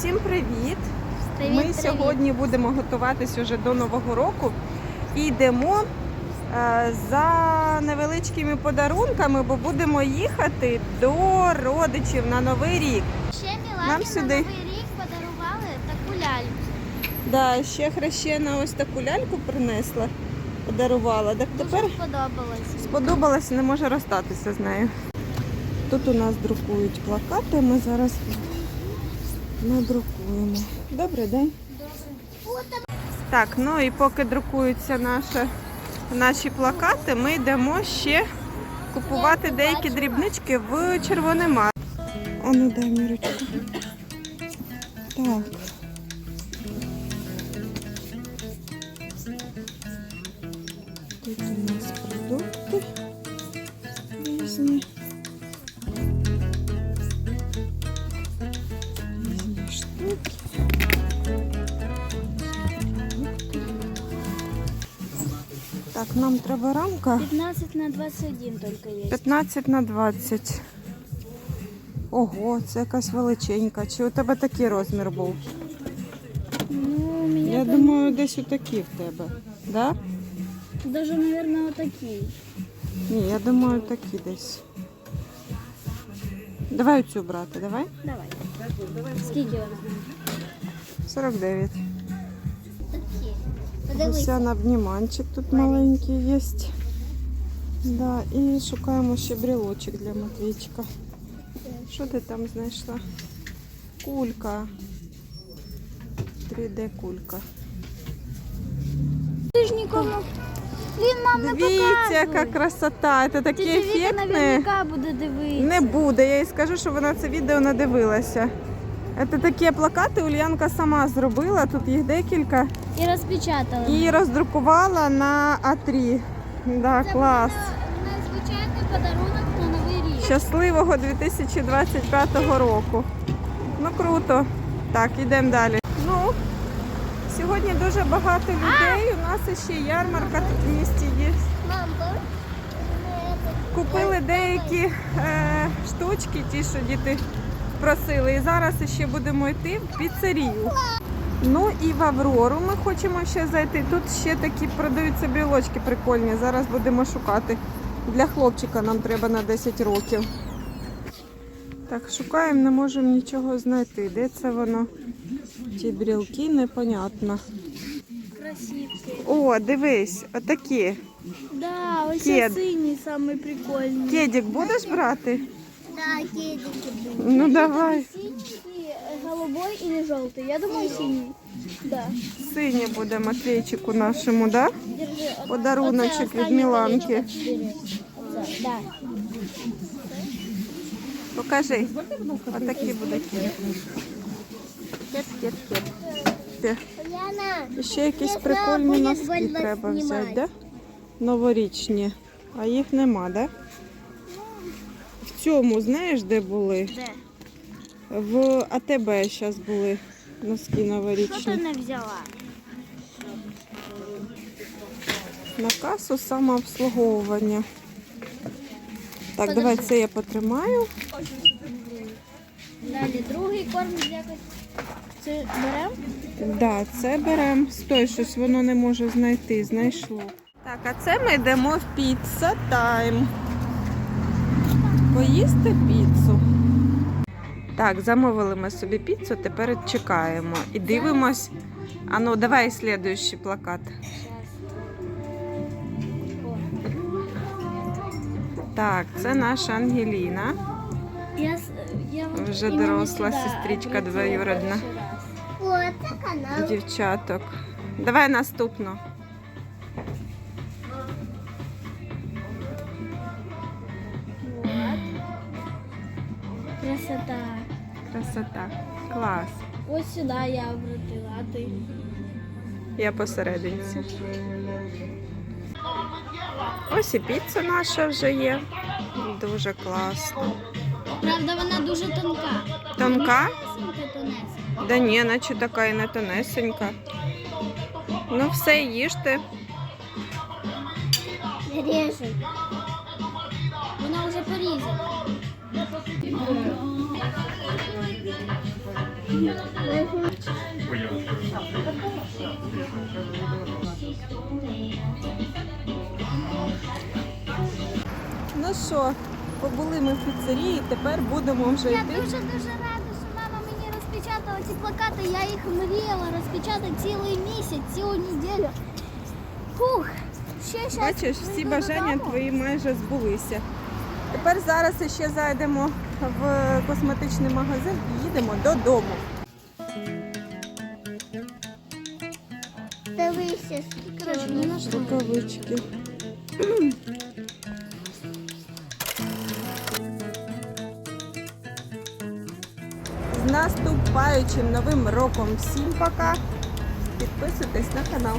Всім привіт! Привіт, Ми привіт. сьогодні будемо готуватись уже до Нового року і йдемо е, за невеличкими подарунками, бо будемо їхати до родичів на Новий рік. Ще Мілані Нам на. Новий рік подарували таку ляльку. Да, ще хрещена ось таку ляльку принесла, подарувала. Так Дуже тепер сподобалось. сподобалось, не може розстатися з нею. Тут у нас друкують плакати, ми зараз надрукуємо. Добрий день. Так, ну і поки друкуються наші, наші плакати, ми йдемо ще купувати деякі дрібнички в червоний мар. А ну дай мені ручку. Так. Тут у нас продукти. Різні Так, нам треба рамка 15 на 21 тільки є. 15 на 20. Ого, це якась величенька. Чи у тебе такий розмір був? Ну, у мене Я думаю, десь отакі в тебе. Да? даже, наверное, отакі. Ні, я думаю, такі десь. Давай цю брати, давай. Давай. Скільки вона? 49. Такі. На обніманчик тут маленький є. Да, і шукаємо ще брілочок для Матвійчика. Що ти там знайшла? Кулька. 3D кулька. Ти ж нікому. Він нам не Дивіться, яка красота! Це таке Тетя ефектне. буде дивитися. Не буде, я їй скажу, що вона це відео не дивилася. Це такі плакати Ульянка сама зробила, тут їх декілька. І розпечатала. І роздрукувала на А3. Да, клас. Незвичайний подарунок на Новий рік. Щасливого 2025 року. Ну круто. Так, йдемо далі. Ну, сьогодні дуже багато людей. У нас ще ярмарка тут в місті є. Купили деякі е, штучки, ті, що діти просили. І зараз ще будемо йти в піцерію. Ну і в Аврору ми хочемо ще зайти. Тут ще такі продаються брілочки прикольні. Зараз будемо шукати. Для хлопчика нам треба на 10 років. Так, шукаємо, не можемо нічого знайти. Де це воно? Ті брілки, непонятно. красивки. О, дивись, отакі. Да, ось Кед. синій самий прикольний. Кедік будеш брати? Да, кедики. Ну давай. Голубой или желтый? Я думаю, синий. Да. Синій буде Матвійчику нашому, да? Держи. от- Подаруночок оце від останній Міланки. варіант. Бери. Оце, Да. Покажи. Отакі буде кет. Кет, кет, кет. Кет. І ще якісь прикольні носки треба взяти, да? Новорічні. А їх нема, да? В цьому, знаєш, де були? Де? В АТБ зараз були носки Що ти новорічні. не взяла? На касу самообслуговування. Так, давай це я потримаю. Далі другий корм кот- Це беремо? Да, це беремо. Стой, щось воно не може знайти. Знайшло. Так, а це ми йдемо в піца тайм. Поїсти піцу. Так, замовили ми собі піцу, тепер чекаємо. І дивимось. А ну, давай слідуючий плакат. Так, це наша Ангеліна. Я, я Вже доросла сестричка двоюродна. О, це канал. Дівчаток. Давай наступну. Красота. Красота. Клас. Ось сюди я обратила, а ти? Я посерединці. Ось і піца наша вже є. Дуже класно. Правда, вона дуже тонка. Тонка? Тонесенька. Да ні, наче така і не тонесенька. Ну все, їжте. Режем. Вона вже порізана. Ну що, побули ми в піцерії, тепер будемо вже Я йти. дуже дуже рада, що мама мені розпечатала ці плакати. Я їх мріяла розпечатати цілий місяць, цілу неділю. Фух, ще щас Бачиш, всі прийду бажання додому. твої майже збулися. Тепер зараз ще зайдемо в косметичний магазин і їдемо додому. Дивися, скільки не. Рукавички. З наступаючим новим роком всім пока. Підписуйтесь на канал.